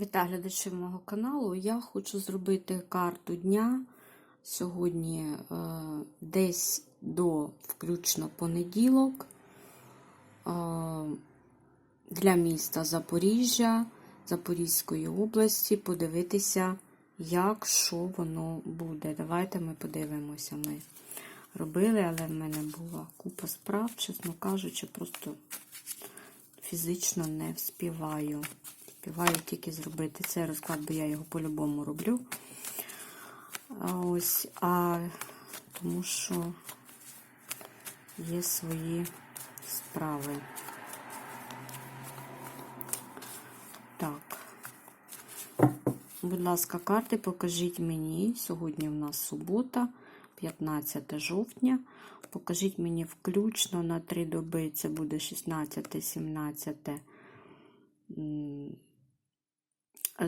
Вітаю глядачів мого каналу. Я хочу зробити карту дня сьогодні е, десь до включно понеділок е, для міста Запоріжжя, Запорізької області. Подивитися, як що воно буде. Давайте ми подивимося. Ми робили, але в мене була купа справ, чесно кажучи, просто фізично не вспіваю. Співаю тільки зробити цей розклад, бо я його по-любому роблю. А ось, а тому що є свої справи. Так. Будь ласка, карти покажіть мені. Сьогодні в нас субота, 15 жовтня. Покажіть мені включно на три доби. Це буде 16, 17.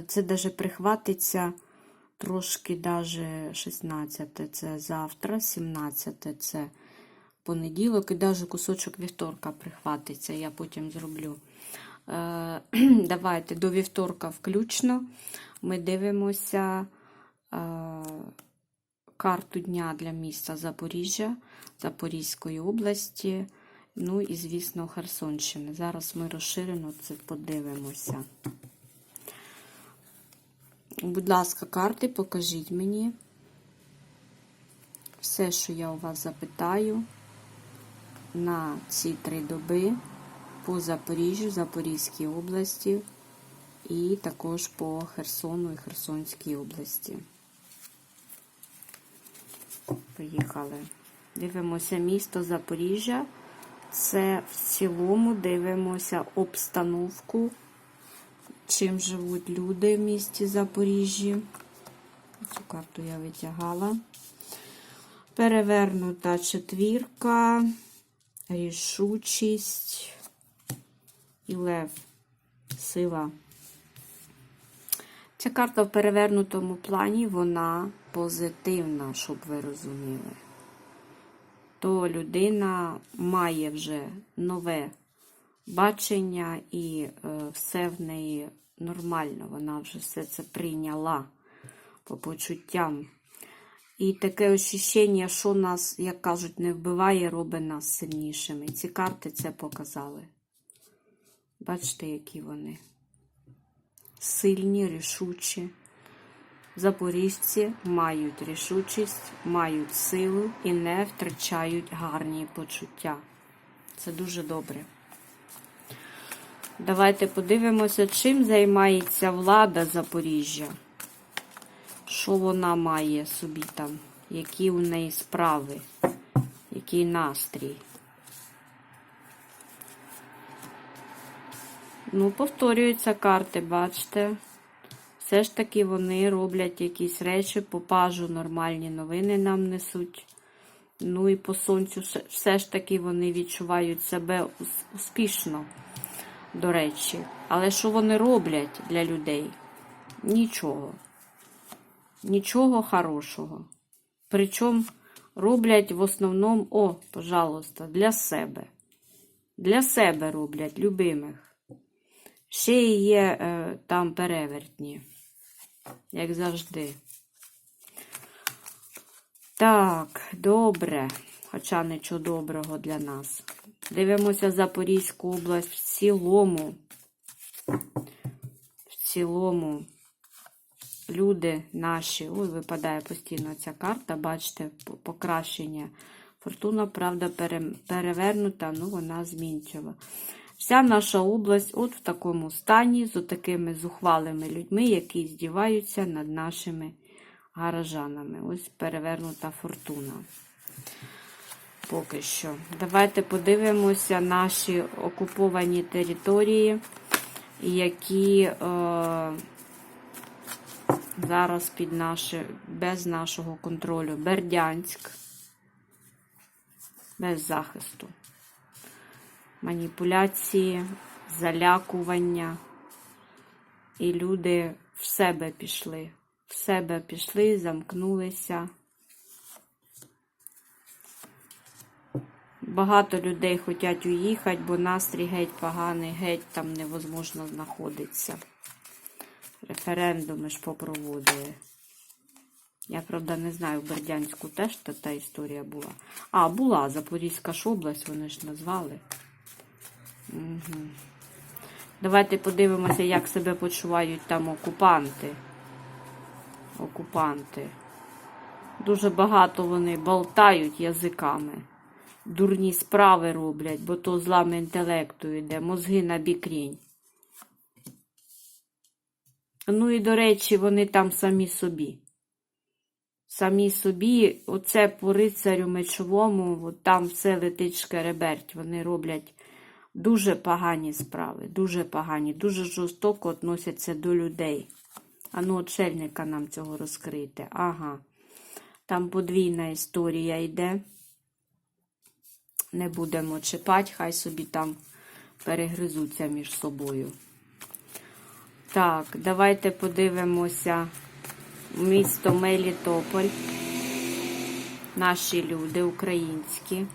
Це даже прихватиться трошки даже 16 це завтра, 17 це понеділок, і даже кусочок вівторка прихватиться, я потім зроблю. Е, Давайте до вівторка включно. Ми дивимося е, карту дня для міста Запоріжжя, Запорізької області. Ну і, звісно, Херсонщини. Зараз ми розширено це подивимося. Будь ласка, карти, покажіть мені все, що я у вас запитаю на ці три доби по Запоріжжю, Запорізькій області і також по Херсону і Херсонській області. Поїхали. Дивимося місто Запоріжжя. Це в цілому дивимося обстановку чим живуть люди в місті Запоріжжі. Цю карту я витягала. Перевернута четвірка, рішучість і лев, сила. Ця карта в перевернутому плані, вона позитивна, щоб ви розуміли. То людина має вже нове бачення, і е, все в неї нормально, вона вже все це прийняла по почуттям. І таке ощущення, що нас, як кажуть, не вбиває, робить нас сильнішими. Ці карти це показали. Бачите, які вони сильні, рішучі. Запоріжці мають рішучість, мають силу і не втрачають гарні почуття. Це дуже добре. Давайте подивимося, чим займається влада Запоріжжя. Що вона має собі там, які у неї справи, який настрій. Ну, повторюються карти, бачите. Все ж таки вони роблять якісь речі, по пажу нормальні новини нам несуть. Ну і по сонцю все ж таки вони відчувають себе успішно до речі. Але що вони роблять для людей? Нічого. Нічого хорошого. Причому роблять в основному, о, пожалуйста, для себе. Для себе роблять любимих. Ще є е, там перевертні, як завжди. Так, добре, хоча нічого доброго для нас. Дивимося Запорізьку область в цілому. В цілому люди наші. Ой, випадає постійно ця карта, бачите, покращення. Фортуна, правда, перевернута, ну вона змінчила. Вся наша область от в такому стані, з такими зухвалими людьми, які здіваються над нашими гаражанами. Ось перевернута фортуна поки що. Давайте подивимося наші окуповані території, які е, зараз під наше, без нашого контролю. Бердянськ, без захисту. Маніпуляції, залякування. І люди в себе пішли. В себе пішли, замкнулися. Багато людей хочуть уїхати, бо настрій геть поганий, геть там невозможно знаходиться. референдуми ж попроводили. Я, правда, не знаю, в Бердянську теж та, та історія була. А, була Запорізька ж область, вони ж назвали. Угу. Давайте подивимося, як себе почувають там окупанти. Окупанти. Дуже багато вони болтають язиками. Дурні справи роблять, бо то злам інтелекту йде, мозги на бікрінь. Ну і, до речі, вони там самі собі. Самі собі, оце по рицарю мечовому, от там все летить шкереберть. Вони роблять дуже погані справи, дуже погані, дуже жорстоко относяться до людей. А ну, отшельника нам цього розкрити. Ага. Там подвійна історія йде. Не будемо чіпати, хай собі там перегризуться між собою. Так, давайте подивимося місто Мелітополь. Наші люди українські.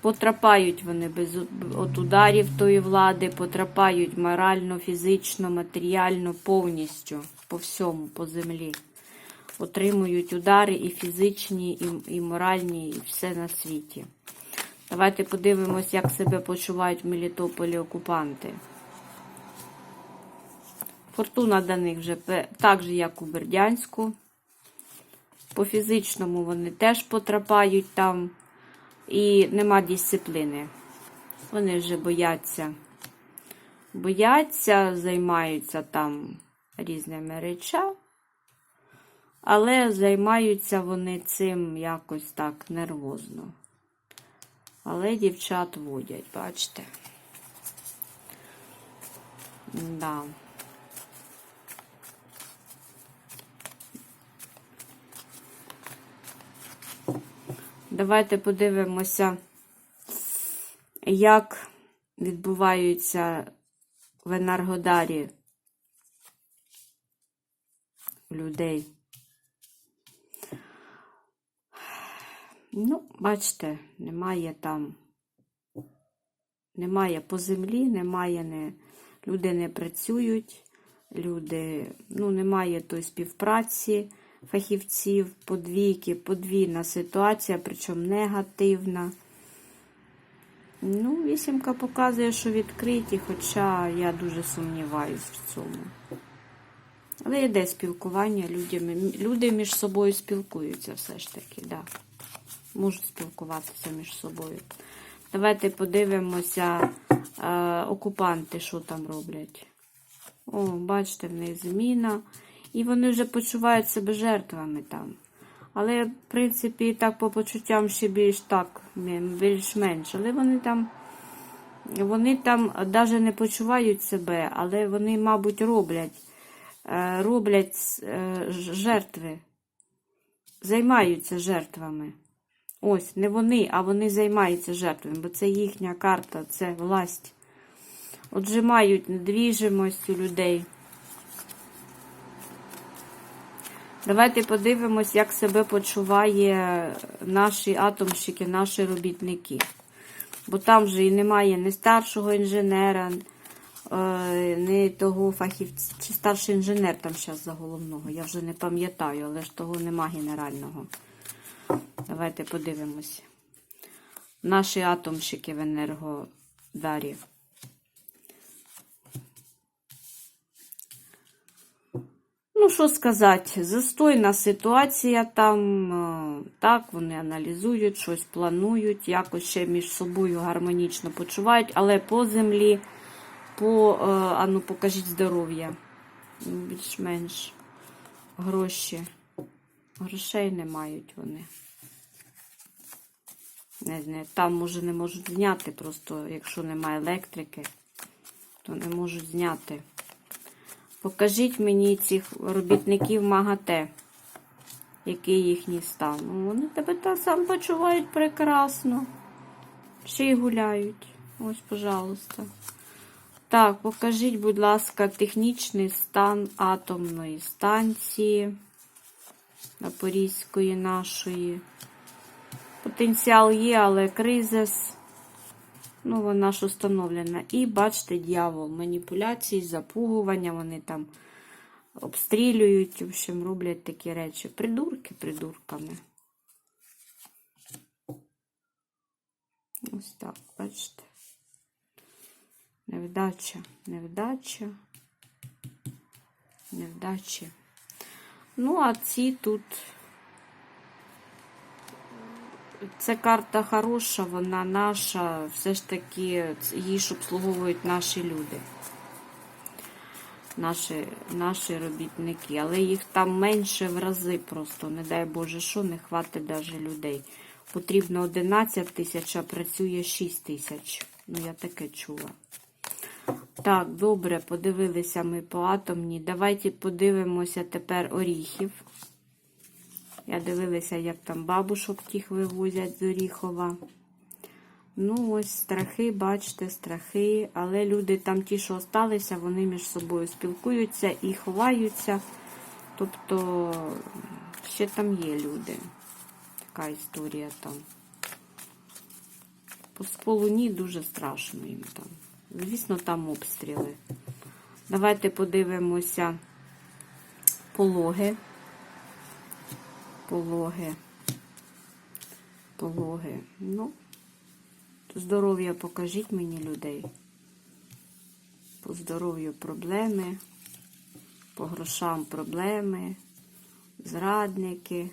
Потрапають вони без от ударів тої влади, потрапають морально, фізично, матеріально, повністю по всьому, по землі. Отримують удари і фізичні, і, і моральні, і все на світі. Давайте подивимось, як себе почувають в Мелітополі окупанти. Фортуна до них вже так же, як у Бердянську. По фізичному вони теж потрапають там. І нема дисципліни. Вони вже бояться. Бояться, займаються там різними речами. Але займаються вони цим якось так нервозно. Але дівчат водять, бачите? Да. Давайте подивимося, як відбуваються в Енергодарі людей. Ну, бачите, немає там, немає по землі, немає, не, люди не працюють, люди, ну, немає той співпраці фахівців, подвійки, подвійна ситуація, причому негативна. Ну, вісімка показує, що відкриті, хоча я дуже сумніваюсь в цьому. Але йде спілкування, люди, люди між собою спілкуються все ж таки, да. Можуть спілкуватися між собою. Давайте подивимося, е, окупанти, що там роблять. О, бачите, в них зміна. І вони вже почувають себе жертвами там. Але, в принципі, так по почуттям ще більш так, більш-менш. Але вони там вони там навіть не почувають себе, але вони, мабуть, роблять, е, роблять е, жертви, займаються жертвами. Ось, не вони, а вони займаються жертвами, бо це їхня карта, це власть. Отжимають недвіжимость у людей. Давайте подивимось, як себе почуває наші атомщики, наші робітники. Бо там вже і немає ні старшого інженера, е, ні того фахівця, чи старший інженер там зараз за головного. Я вже не пам'ятаю, але ж того нема генерального. Давайте подивимось. Наші атомщики в Енергодарі. Ну, що сказати, застойна ситуація там, е, так, вони аналізують, щось планують, якось ще між собою гармонічно почувають, але по землі, по, е, а ну покажіть здоров'я. Більш-менш гроші. Грошей не мають вони. Там, може, не можуть зняти, просто якщо немає електрики, то не можуть зняти. Покажіть мені цих робітників МАГАТЕ, який їхній стан. Ну, Вони тебе там сам почувають прекрасно. Ще й гуляють. Ось, пожалуйста. Так, покажіть, будь ласка, технічний стан атомної станції Запорізької нашої. Потенціал є, але кризис. Ну, вона ж установлена. І бачите, дьявол, маніпуляції, запугування, вони там обстрілюють, в общем, роблять такі речі. Придурки придурками. Ось так, бачите. Невдача, невдача, невдачі. Ну, а ці тут. Це карта хороша, вона наша, все ж таки її ж обслуговують наші люди. Наші, наші робітники, але їх там менше в рази просто, не дай Боже, що не хватить навіть людей. Потрібно 11 тисяч, а працює 6 тисяч. Ну, я таке чула. Так, добре, подивилися ми по атомній. Давайте подивимося тепер оріхів. Я дивилася, як там бабушок тих вивозять з Оріхова. Ну, ось страхи, бачите, страхи. Але люди там ті, що осталися, вони між собою спілкуються і ховаються. Тобто, ще там є люди. Така історія там. По сполуні дуже страшно їм там. Звісно, там обстріли. Давайте подивимося пологи. Пологи. Пологи. Ну, здоров'я покажіть мені людей. По здоров'ю проблеми, по грошам проблеми, зрадники,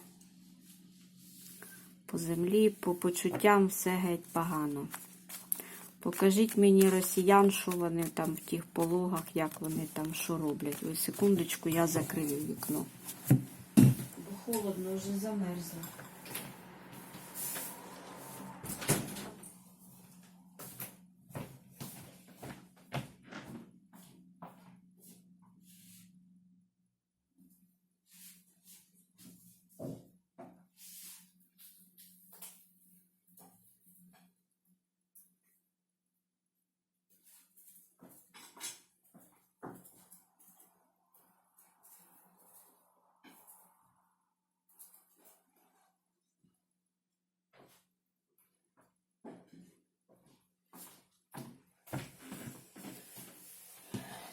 по землі, по почуттям все геть погано. Покажіть мені росіян, що вони там в тих пологах, як вони там що роблять. Ось секундочку, я закрию вікно. Холодно, вже замерзла.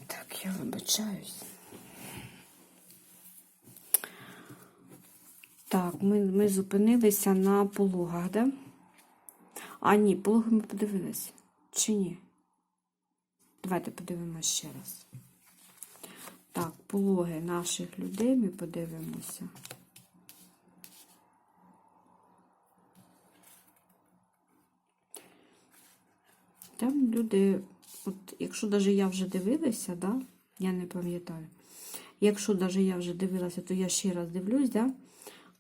Так, я вибачаюсь. Так, ми, ми зупинилися на пологах, да? А, ні, пологи ми подивилися. Чи ні? Давайте подивимося ще раз. Так, пологи наших людей ми подивимося. Там люди, от якщо навіть я вже дивилася, да, я не пам'ятаю. Якщо навіть я вже дивилася, то я ще раз дивлюсь, да,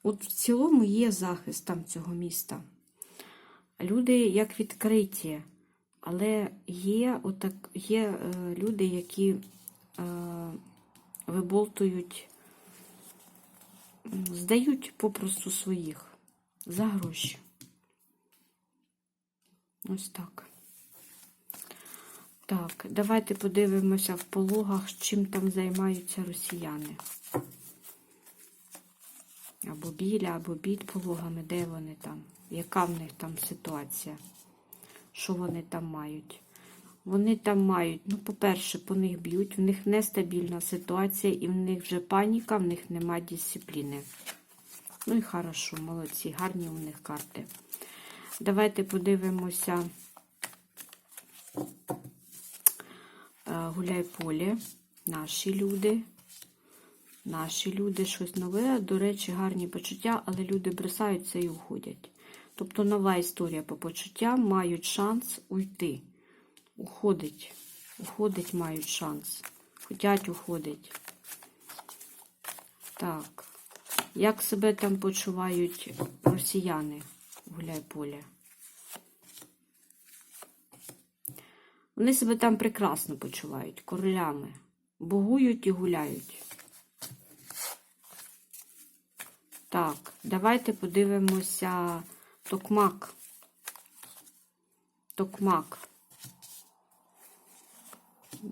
от в цілому є захист там цього міста. Люди як відкриті, але є, отак, є е, люди, які е, виболтують, здають попросту своїх за гроші. Ось так. Так, давайте подивимося в пологах, чим там займаються росіяни. Або біля, або під пологами, де вони там, яка в них там ситуація, що вони там мають. Вони там мають, ну, по-перше, по них б'ють, в них нестабільна ситуація, і в них вже паніка, в них немає дисципліни. Ну і хорошо, молодці, гарні у них карти. Давайте подивимося. Гуляй поле, наші люди. Наші люди щось нове, до речі, гарні почуття, але люди бросаються і уходять. Тобто нова історія по почуттям мають шанс уйти. Уходить. Уходить мають шанс. Хотять уходить. Так. Як себе там почувають росіяни гуляй поле? Вони себе там прекрасно почувають, королями. Богують і гуляють. Так, давайте подивимося токмак. Токмак.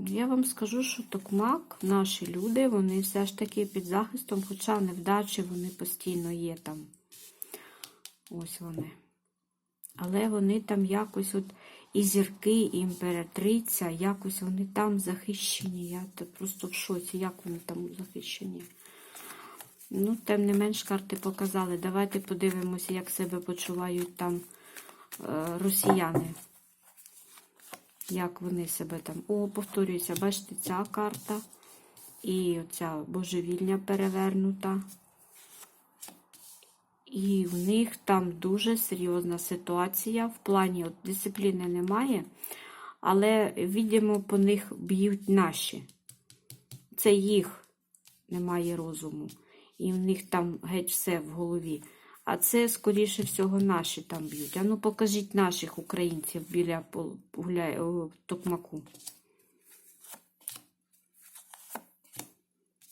Я вам скажу, що токмак, наші люди, вони все ж таки під захистом, хоча невдачі вони постійно є там. Ось вони. Але вони там якось от і зірки, і імператриця, якось вони там захищені. Я просто в шоці, як вони там захищені. Ну, тим не менш, карти показали. Давайте подивимося, як себе почувають там е, росіяни. Як вони себе там. О, повторюється, бачите, ця карта. І оця божевільня перевернута. І в них там дуже серйозна ситуація. В плані от, дисципліни немає, але, видимо, по них б'ють наші. Це їх немає розуму. І в них там геть все в голові. А це, скоріше всього, наші там б'ють. А ну покажіть наших українців біля токмаку.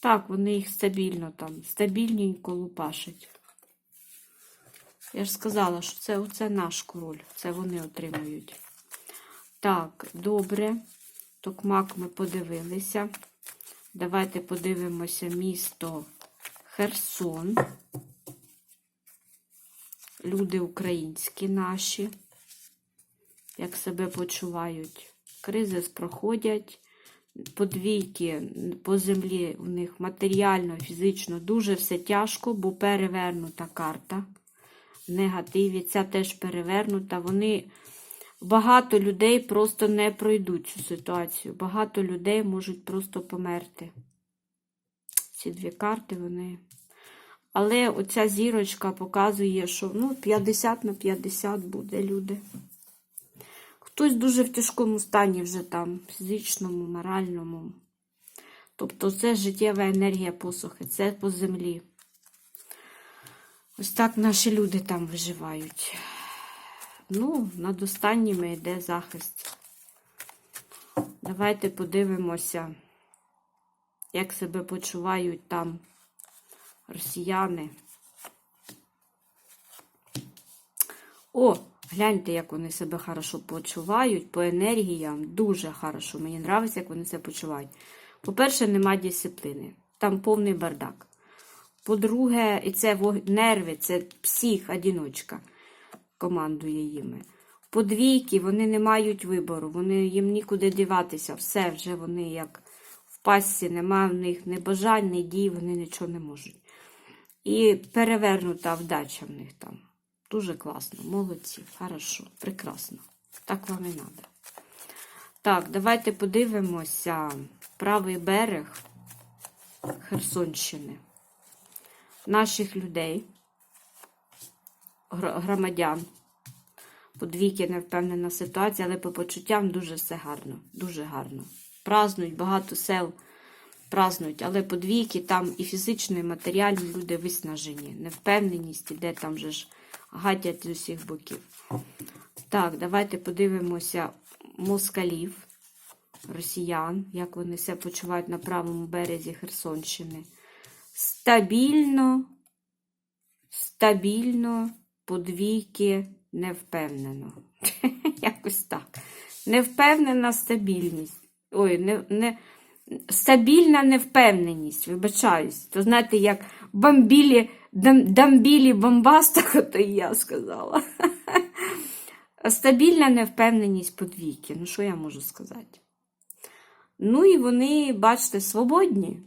Так, вони їх стабільно там, стабільненько лупашать. Я ж сказала, що це оце наш король. Це вони отримують. Так, добре. Токмак ми подивилися. Давайте подивимося місто Херсон. Люди українські наші. Як себе почувають. Кризис проходять. Подвійки по землі у них матеріально, фізично дуже все тяжко, бо перевернута карта негативі. Ця теж перевернута. Вони багато людей просто не пройдуть цю ситуацію. Багато людей можуть просто померти. Ці дві карти вони. Але оця зірочка показує, що ну, 50 на 50 буде люди. Хтось дуже в тяжкому стані вже там, фізичному, моральному. Тобто це життєва енергія посухи, це по землі. Ось так наші люди там виживають. Ну, над останніми йде захист. Давайте подивимося, як себе почувають там росіяни. О, гляньте, як вони себе хорошо почувають по енергіям. Дуже хорошо. Мені подобається, як вони себе почувають. По-перше, нема дисципліни. Там повний бардак. По-друге, і це нерви, це псих, одіночка командує їми. Подвійки, вони не мають вибору, вони їм нікуди діватися. Все вже вони як в пасці, немає в них ні бажань, ні дій, вони нічого не можуть. І перевернута вдача в них там. Дуже класно, молодці, хорошо, прекрасно. Так вам і треба. Так, давайте подивимося правий берег Херсонщини. Наших людей, гр- громадян. Подвійки невпевнена ситуація, але по почуттям дуже все гарно. Дуже гарно. Празнують багато сел, празнують, але подвійки там і фізично, і матеріально люди виснажені. Невпевненість іде там же ж гатять з усіх боків. Так, давайте подивимося москалів, росіян, як вони себе почувають на правому березі Херсонщини. Стабільно, стабільно, подвійки, невпевнено. Якось так. Невпевнена стабільність. Ой, не, не, стабільна невпевненість, вибачаюсь. То знаєте, як бомбілі, дам, дамбілі бомбаста, то і я сказала. Стабільна невпевненість подвійки. Ну, що я можу сказати? Ну, і вони, бачите, свободні.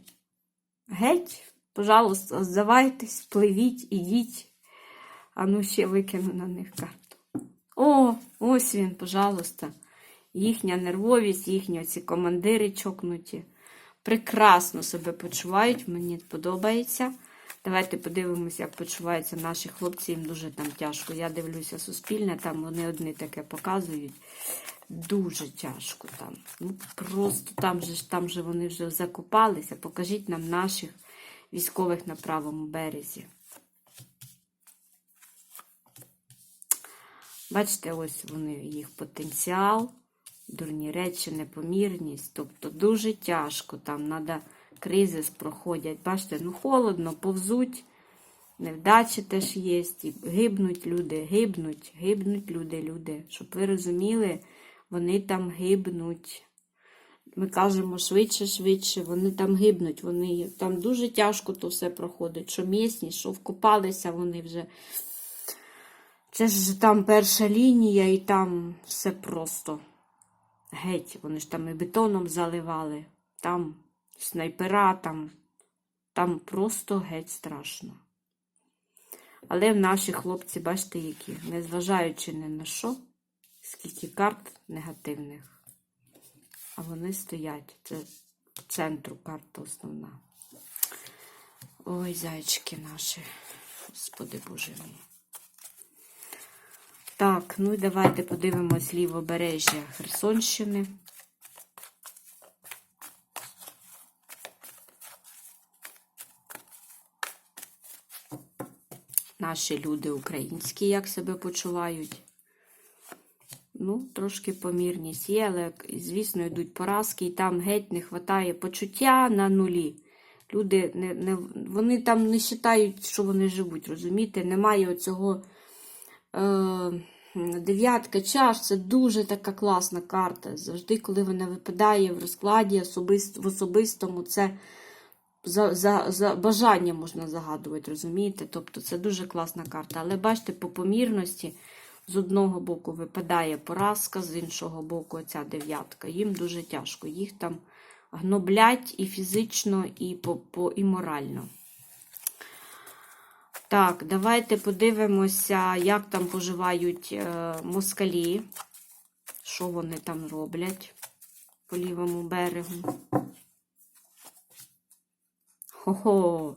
Геть, пожалуйста, здавайтесь, пливіть, ідіть. А ну ще викину на них карту. О, ось він, пожалуйста. Їхня нервовість, їхні ці командири чокнуті. Прекрасно себе почувають, мені подобається. Давайте подивимося, як почуваються наші хлопці. Їм дуже там тяжко. Я дивлюся суспільне, там вони одні таке показують. Дуже тяжко там. Ну, просто там же, там же вони вже закопалися. Покажіть нам наших військових на правому березі. Бачите, ось вони, їх потенціал, дурні речі, непомірність. Тобто дуже тяжко. Там треба кризис проходять. Бачите, ну холодно, повзуть. Невдачі теж є. І гибнуть люди, гибнуть, гибнуть люди, люди. Щоб ви розуміли, вони там гибнуть. Ми кажемо швидше, швидше, вони там гибнуть, вони там дуже тяжко то все проходить. Що місні, що вкопалися вони вже Це ж там перша лінія, і там все просто геть. Вони ж там і бетоном заливали, там снайпера, там, там просто геть страшно. Але наші хлопці, бачите, які, незважаючи ні на що, скільки карт негативних. А вони стоять. Це в центру карта основна. Ой, зайчики наші. Господи Боже мій. Так, ну і давайте подивимось лівобережжя Херсонщини. Наші люди українські як себе почувають. Ну, трошки помірність є, але, звісно, йдуть поразки, і там геть не вистачає почуття на нулі. Люди не, не, вони там не вважають, що вони живуть, розумієте? Немає оцього е, дев'ятка чаш, це дуже така класна карта. Завжди, коли вона випадає в розкладі особист, в особистому, це за, за, за бажання можна загадувати, розумієте? Тобто це дуже класна карта. Але бачите, по помірності з одного боку випадає поразка, з іншого боку, оця дев'ятка. Їм дуже тяжко. Їх там гноблять і фізично, і, по, по, і морально. Так, давайте подивимося, як там поживають е, москалі. Що вони там роблять по лівому берегу. Хо-хо,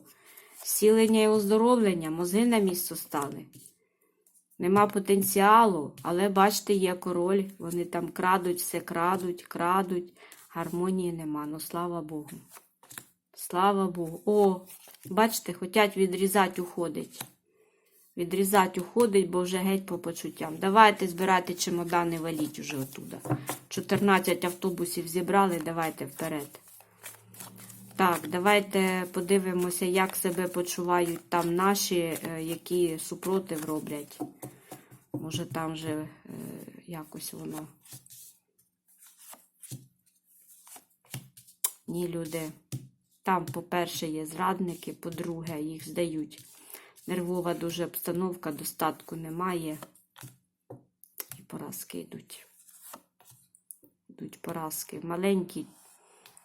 сілення і оздоровлення, мозги на місце стали. Нема потенціалу, але бачите, є король. Вони там крадуть, все крадуть, крадуть. Гармонії нема. Ну, слава Богу. Слава Богу. О, бачите, хочуть відрізати, уходить. Відрізати уходить, бо вже геть по почуттям. Давайте збирайте чемодани, валіть уже оттуда. 14 автобусів зібрали, давайте вперед. Так, давайте подивимося, як себе почувають там наші, е, які супротив роблять. Може, там же е, якось воно. Ні, люди. Там, по-перше, є зрадники, по-друге, їх здають. Нервова дуже обстановка, достатку немає. І поразки йдуть. Йдуть поразки. Маленькі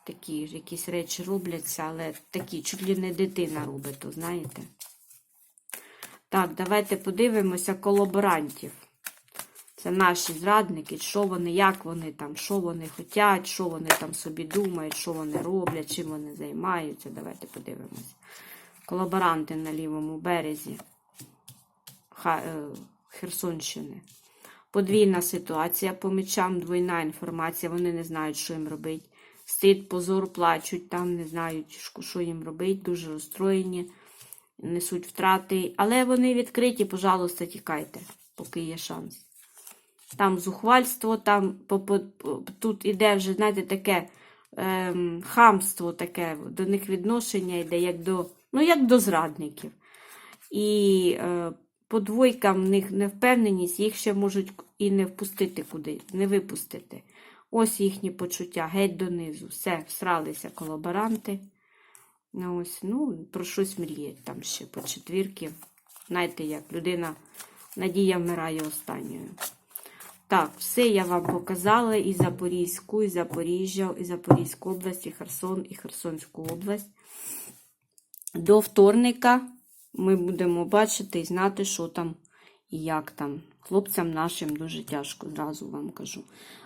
такі якісь речі робляться, але такі, чуть ли не дитина робить, то знаєте. Так, давайте подивимося колаборантів. Це наші зрадники, що вони, як вони там, що вони хочуть, що вони там собі думають, що вони роблять, чим вони займаються. Давайте подивимося. Колаборанти на лівому березі е, Херсонщини. Подвійна ситуація по мечам, двойна інформація, вони не знають, що їм робити. Стид, позор, плачуть, там не знають, що їм робити, дуже розстроєні, несуть втрати. Але вони відкриті, пожалуйста, тікайте, поки є шанс. Там зухвальство, там тут іде вже, знаєте, таке ем, хамство, таке, до них відношення йде як до, ну, як до зрадників. І е, по двойкам в них невпевненість, їх ще можуть і не впустити куди, не випустити. Ось їхні почуття, геть донизу. Все, всралися колаборанти. Ну, ось, ну, про щось мріють там ще по четвірки. Знаєте, як людина надія вмирає останньою. Так, все я вам показала і Запорізьку, і Запоріжжя, і Запорізьку область, і Херсон, і Херсонську область. До вторника ми будемо бачити і знати, що там і як там. Хлопцям нашим дуже тяжко, зразу вам кажу.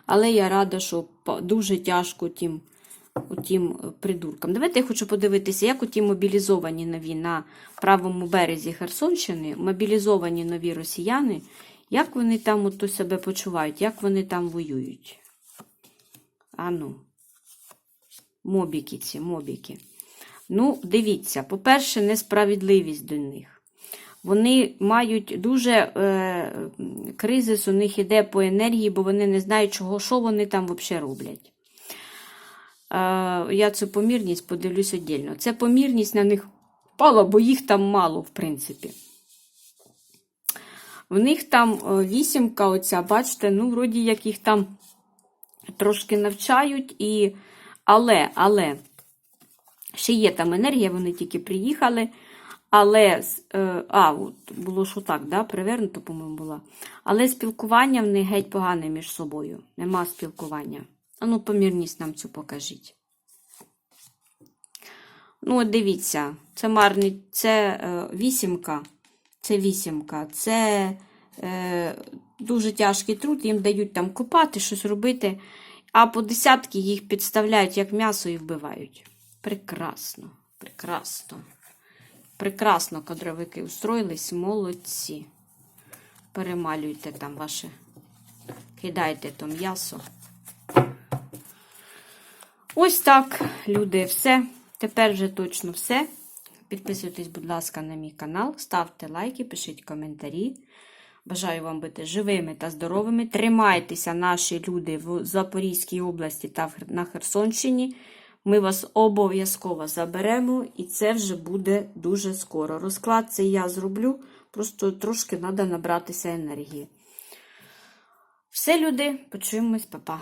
Але я рада, що дуже тяжко тим, тим придуркам. Давайте я хочу подивитися, як оті мобілізовані нові на правому березі Херсонщини, мобілізовані нові росіяни, як вони там ото себе почувають, як вони там воюють. Ану, мобіки ці, мобіки. Ну, дивіться, по-перше, несправедливість до них. Вони мають дуже е, кризис у них іде по енергії, бо вони не знають, чого, що вони там взагалі роблять. Е, я цю помірність подивлюсь віддільно. Це помірність на них впала, бо їх там мало, в принципі. В них там вісімка, оця, бачите, ну, вроді як їх там трошки навчають, і... але, але, ще є там енергія, вони тільки приїхали. Але е, а, от було що так, да? перевернуто, по-моєму, було. Але спілкування в них геть погане між собою. Нема спілкування. А ну, помірність нам цю покажіть. Ну, дивіться, це марний, це е, вісімка. Це вісімка. Це е, дуже тяжкий труд, їм дають там копати, щось робити. А по десятки їх підставляють як м'ясо і вбивають. Прекрасно, прекрасно. Прекрасно кадровики устроїлись, молодці. Перемалюйте там ваше, кидайте то м'ясо. Ось так, люди, все. Тепер вже точно все. Підписуйтесь, будь ласка, на мій канал, ставте лайки, пишіть коментарі. Бажаю вам бути живими та здоровими. Тримайтеся, наші люди в Запорізькій області та на Херсонщині. Ми вас обов'язково заберемо, і це вже буде дуже скоро. Розклад це я зроблю, просто трошки треба набратися енергії. Все, люди, почуємось, па-па.